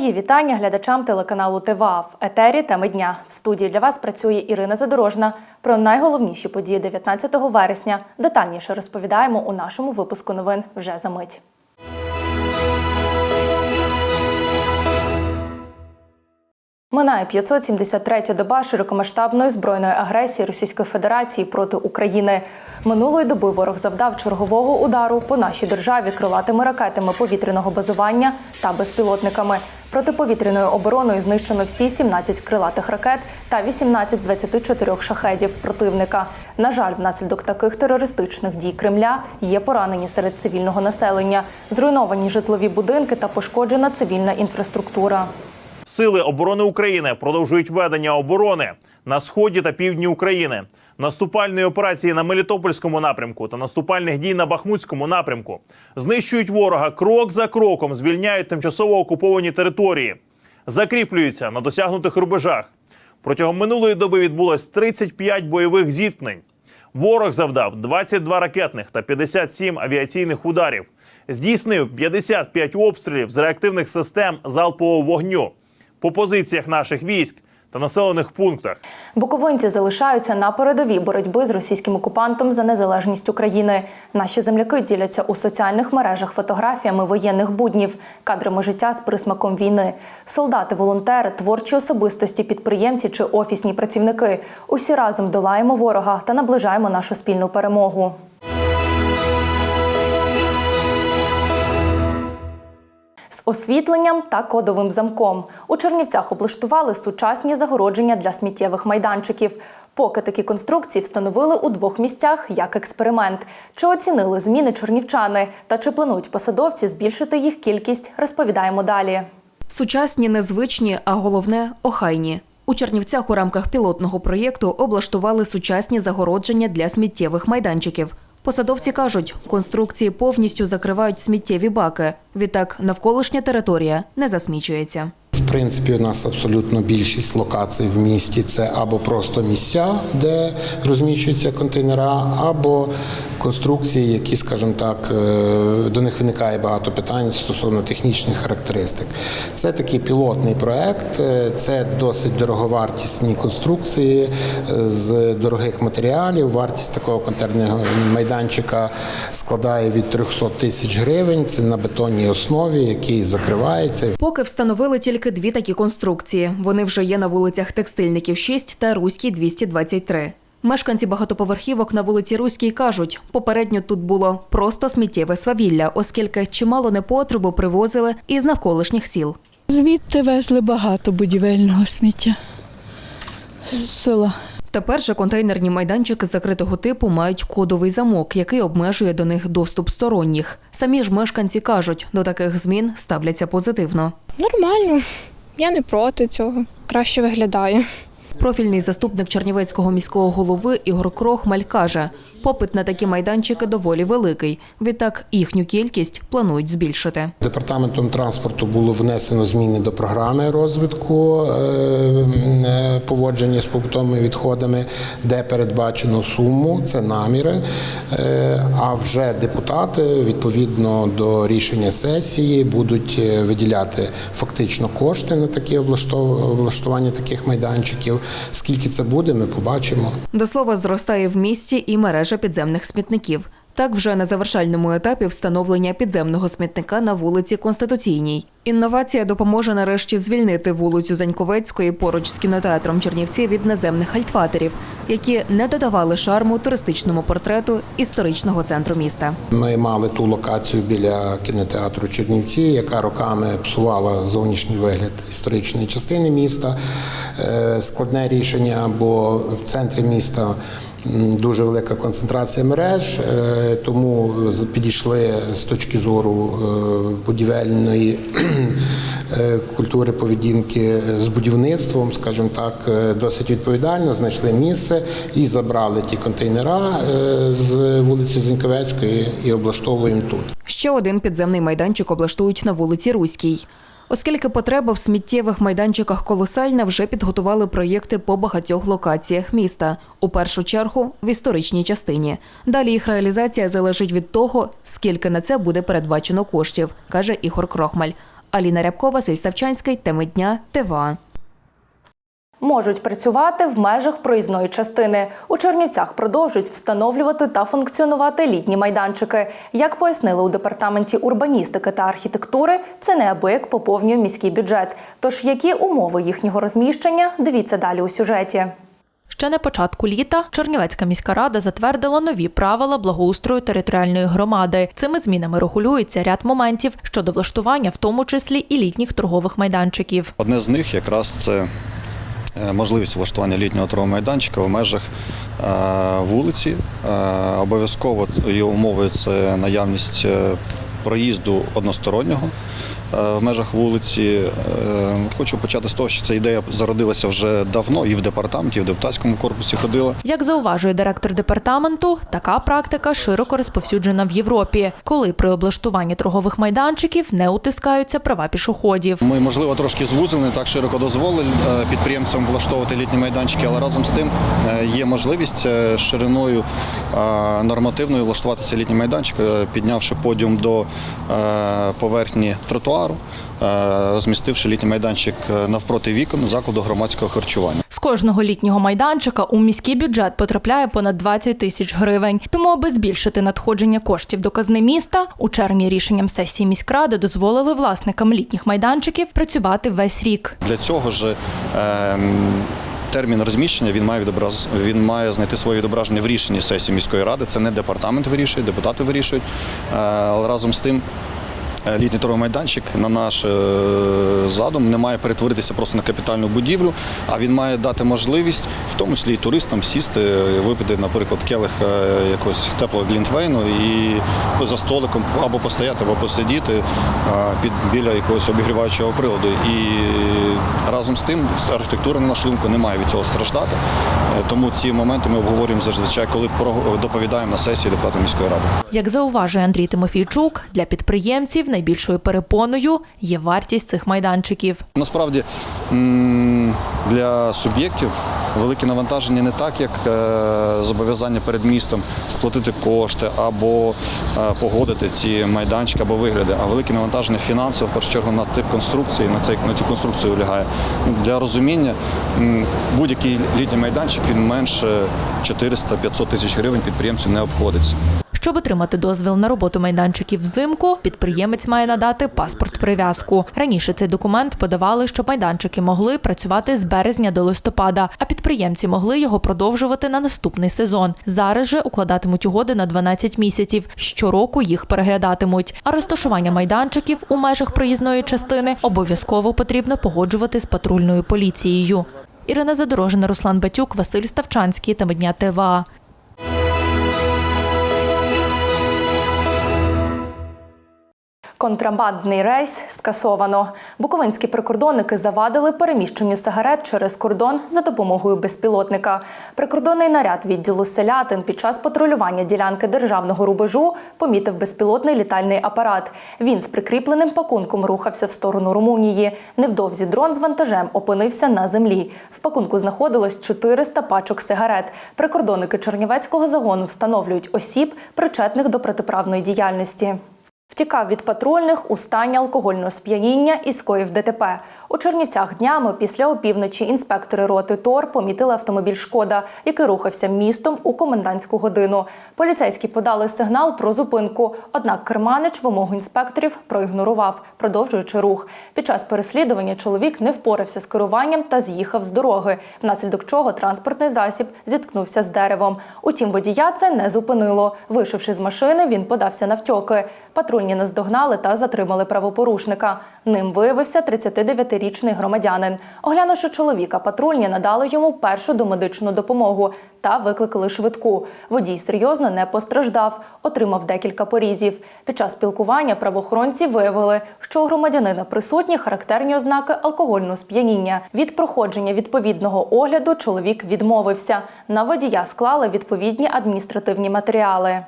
Мої вітання глядачам телеканалу ТВА в етері теми дня. В студії для вас працює Ірина Задорожна. Про найголовніші події 19 вересня детальніше розповідаємо у нашому випуску новин вже за мить. Минає 573-я доба широкомасштабної збройної агресії Російської Федерації проти України. Минулої доби ворог завдав чергового удару по нашій державі крилатими ракетами повітряного базування та безпілотниками. Протиповітряною обороною знищено всі 17 крилатих ракет та 18 з 24 шахедів противника. На жаль, внаслідок таких терористичних дій Кремля є поранені серед цивільного населення, зруйновані житлові будинки та пошкоджена цивільна інфраструктура. Сили оборони України продовжують ведення оборони на сході та півдні України. Наступальної операції на Мелітопольському напрямку та наступальних дій на Бахмутському напрямку знищують ворога крок за кроком, звільняють тимчасово окуповані території, закріплюються на досягнутих рубежах. Протягом минулої доби відбулось 35 бойових зіткнень. Ворог завдав 22 ракетних та 57 авіаційних ударів. Здійснив 55 обстрілів з реактивних систем залпового вогню по позиціях наших військ та населених пунктах. Буковинці залишаються на передовій боротьби з російським окупантом за незалежність України. Наші земляки діляться у соціальних мережах фотографіями воєнних буднів, кадрами життя з присмаком війни. Солдати, волонтери, творчі особистості, підприємці чи офісні працівники. Усі разом долаємо ворога та наближаємо нашу спільну перемогу. З освітленням та кодовим замком у Чернівцях облаштували сучасні загородження для сміттєвих майданчиків. Поки такі конструкції встановили у двох місцях як експеримент. Чи оцінили зміни чернівчани та чи планують посадовці збільшити їх кількість, розповідаємо далі. Сучасні, незвичні, а головне охайні. У Чернівцях у рамках пілотного проєкту облаштували сучасні загородження для сміттєвих майданчиків. Посадовці кажуть, конструкції повністю закривають сміттєві баки. Відтак навколишня територія не засмічується. В принципі, у нас абсолютно більшість локацій в місті це або просто місця, де розміщуються контейнера, або конструкції, які, скажімо так, е, до них виникає багато питань стосовно технічних характеристик. Це такий пілотний проект, е, це досить дороговартісні конструкції е, з дорогих матеріалів. Вартість такого контейнерного майданчика складає від 300 тисяч гривень. Це на бетонній основі, який закривається. Поки встановили тільки дві такі конструкції. Вони вже є на вулицях Текстильників 6 та Руській 223. Мешканці багатоповерхівок на вулиці Руській кажуть, попередньо тут було просто сміттєве свавілля, оскільки чимало непотребу привозили із навколишніх сіл. Звідти везли багато будівельного сміття з села. Тепер же контейнерні майданчики закритого типу мають кодовий замок, який обмежує до них доступ сторонніх. Самі ж мешканці кажуть, до таких змін ставляться позитивно. Нормально, я не проти цього. Краще виглядає. Профільний заступник Чернівецького міського голови Ігор Крохмаль каже, попит на такі майданчики доволі великий. Відтак їхню кількість планують збільшити. Департаментом транспорту було внесено зміни до програми розвитку е, е, поводження з побутовими відходами, де передбачено суму, це наміри. Е, А вже депутати відповідно до рішення сесії будуть виділяти фактично кошти на такі облаштування таких майданчиків. Скільки це буде, ми побачимо. До слова, зростає в місті і мережа підземних смітників. Так вже на завершальному етапі встановлення підземного смітника на вулиці Конституційній. Інновація допоможе нарешті звільнити вулицю Заньковецької поруч з кінотеатром Чернівці від наземних альтфатерів, які не додавали шарму туристичному портрету історичного центру міста. Ми мали ту локацію біля кінотеатру Чернівці, яка роками псувала зовнішній вигляд історичної частини міста. Е, Складне рішення, бо в центрі міста. Дуже велика концентрація мереж, е, тому з- підійшли з точки зору е, будівельної е, культури поведінки з будівництвом, скажімо так, е, досить відповідально знайшли місце і забрали ті контейнера е, з вулиці Зіньковецької і облаштовуємо тут. Ще один підземний майданчик облаштують на вулиці Руській. Оскільки потреба в сміттєвих майданчиках колосальна, вже підготували проєкти по багатьох локаціях міста. У першу чергу в історичній частині. Далі їх реалізація залежить від того, скільки на це буде передбачено коштів, каже Ігор Крохмаль. Аліна Рябкова, Сейставчанський, Ставчанський, теми дня, ТВА. Можуть працювати в межах проїзної частини. У Чернівцях продовжують встановлювати та функціонувати літні майданчики. Як пояснили у департаменті урбаністики та архітектури, це неабияк поповнює міський бюджет. Тож які умови їхнього розміщення? Дивіться далі у сюжеті. Ще на початку літа Чернівецька міська рада затвердила нові правила благоустрою територіальної громади. Цими змінами регулюється ряд моментів щодо влаштування, в тому числі і літніх торгових майданчиків. Одне з них якраз це можливість влаштування літнього торгового майданчика в межах е, вулиці. Е, Обов'язково його умовою це наявність е, проїзду одностороннього е, в межах вулиці. Е, Хочу почати з того, що ця ідея зародилася вже давно і в департаменті, і в депутатському корпусі ходила. Як зауважує директор департаменту, така практика широко розповсюджена в Європі, коли при облаштуванні торгових майданчиків не утискаються права пішоходів. Ми, можливо, трошки звузили, не так широко дозволили е, підприємцям влаштовувати літні майданчики, але разом з тим е, є можливість е, шириною е, нормативною влаштувати цей літній майданчик, е, піднявши подіум до е, поверхні тротуару, е, розмістивши літній майданчик е, навпроти вікон закладу громадського харчування. З кожного літнього майданчика у міський бюджет потрапляє понад 20 тисяч гривень. Тому, аби збільшити надходження коштів до казни міста, у червні рішенням сесії міськради дозволили власникам літніх майданчиків працювати весь рік. Для цього ж ем, термін розміщення він має відобраз, він має знайти своє відображення в рішенні сесії міської ради. Це не департамент вирішує, депутати вирішують. Е, Але разом з тим. Е, Літній торговий майданчик на наш е, задум не має перетворитися просто на капітальну будівлю, а він має дати можливість, в тому числі і туристам, сісти, е, випити, наприклад, келих якогось теплого глінтвейну і за столиком або постояти, або посидіти під біля якогось обігріваючого приладу. І разом з тим архітектура, на нашу думку, не має від цього страждати. Тому ці моменти ми обговорюємо зазвичай, коли доповідаємо на сесії депутатів міської ради. Як зауважує Андрій Тимофійчук, для підприємців найбільшою перепоною є вартість цих майданчиків. Насправді для суб'єктів велике навантаження не так, як е, зобов'язання перед містом сплатити кошти або е, погодити ці майданчики або вигляди, а велике навантаження фінансово, в першу чергу, на тип конструкції, на, цей, на цю конструкцію лягає. Для розуміння, будь-який літній майданчик він менше 400-500 тисяч гривень підприємцю не обходиться. Щоб отримати дозвіл на роботу майданчиків взимку, підприємець має надати паспорт-прив'язку. Раніше цей документ подавали, щоб майданчики могли працювати з березня до листопада, а підприємці могли його продовжувати на наступний сезон. Зараз же укладатимуть угоди на 12 місяців. Щороку їх переглядатимуть. А розташування майданчиків у межах проїзної частини обов'язково потрібно погоджувати з патрульною поліцією. Ірина Задорожина, Руслан Батюк, Василь Ставчанський та Медня ТВА. Контрабандний рейс скасовано. Буковинські прикордонники завадили переміщенню сигарет через кордон за допомогою безпілотника. Прикордонний наряд відділу селятин під час патрулювання ділянки державного рубежу помітив безпілотний літальний апарат. Він з прикріпленим пакунком рухався в сторону Румунії. Невдовзі дрон з вантажем опинився на землі. В пакунку знаходилось 400 пачок сигарет. Прикордонники Чернівецького загону встановлюють осіб, причетних до протиправної діяльності. Втікав від патрульних у стані алкогольного сп'яніння і скоїв ДТП. У Чернівцях днями після опівночі інспектори роти ТОР помітили автомобіль Шкода, який рухався містом у комендантську годину. Поліцейські подали сигнал про зупинку. Однак керманич вимогу інспекторів проігнорував, продовжуючи рух. Під час переслідування чоловік не впорався з керуванням та з'їхав з дороги, внаслідок чого транспортний засіб зіткнувся з деревом. Утім, водія це не зупинило. Вийшовши з машини, він подався навтьоки. Патрульні наздогнали та затримали правопорушника. Ним виявився 39-річний громадянин. Оглянувши чоловіка, патрульні надали йому першу домедичну допомогу та викликали швидку. Водій серйозно не постраждав, отримав декілька порізів. Під час спілкування правоохоронці виявили, що у громадянина присутні характерні ознаки алкогольного сп'яніння. Від проходження відповідного огляду чоловік відмовився. На водія склали відповідні адміністративні матеріали.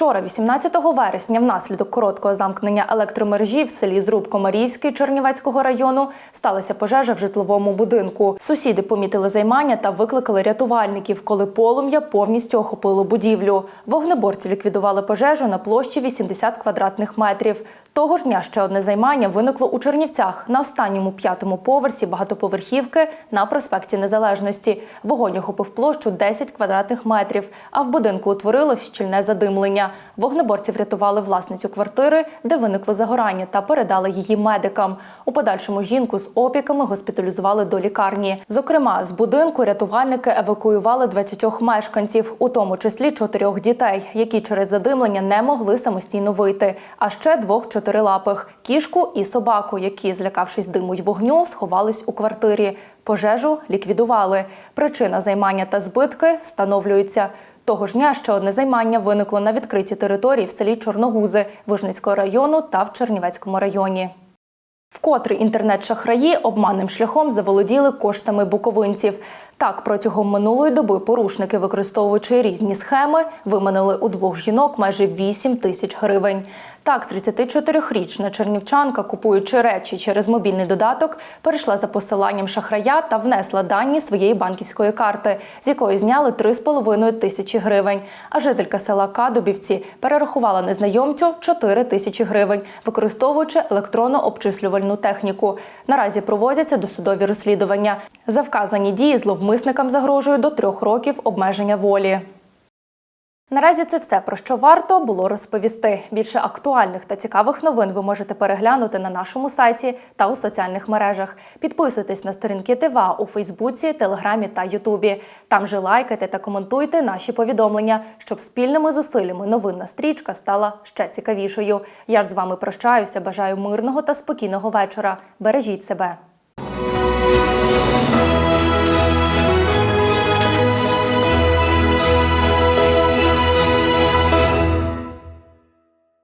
Вчора, 18 вересня, внаслідок короткого замкнення електромережі в селі Зруб Комарівський Чернівецького району сталася пожежа в житловому будинку. Сусіди помітили займання та викликали рятувальників, коли полум'я повністю охопило будівлю. Вогнеборці ліквідували пожежу на площі 80 квадратних метрів. Того ж дня ще одне займання виникло у Чернівцях на останньому п'ятому поверсі багатоповерхівки на проспекті Незалежності. Вогонь охопив площу 10 квадратних метрів, а в будинку утворилось щільне задимлення. Вогнеборці врятували власницю квартири, де виникло загорання, та передали її медикам. У подальшому жінку з опіками госпіталізували до лікарні. Зокрема, з будинку рятувальники евакуювали 20 мешканців, у тому числі чотирьох дітей, які через задимлення не могли самостійно вийти. А ще двох чотирилапих кішку і собаку, які, злякавшись диму й вогню, сховались у квартирі. Пожежу ліквідували. Причина займання та збитки встановлюються. Того ж дня ще одне займання виникло на відкритій території в селі Чорногузи Вижницького району та в Чернівецькому районі. Вкотре інтернет-шахраї обманним шляхом заволоділи коштами буковинців. Так, протягом минулої доби порушники, використовуючи різні схеми, виманили у двох жінок майже 8 тисяч гривень. Так, 34-річна чернівчанка, купуючи речі через мобільний додаток, перейшла за посиланням шахрая та внесла дані своєї банківської карти, з якої зняли 3,5 тисячі гривень. А жителька села Кадубівці перерахувала незнайомцю 4 тисячі гривень, використовуючи електронно-обчислювальну техніку. Наразі проводяться досудові розслідування. За вказані дії зловмисникам загрожує до трьох років обмеження волі. Наразі це все про що варто було розповісти. Більше актуальних та цікавих новин ви можете переглянути на нашому сайті та у соціальних мережах. Підписуйтесь на сторінки ТВА у Фейсбуці, Телеграмі та Ютубі. Там же лайкайте та коментуйте наші повідомлення, щоб спільними зусиллями новинна стрічка стала ще цікавішою. Я ж з вами прощаюся. Бажаю мирного та спокійного вечора. Бережіть себе.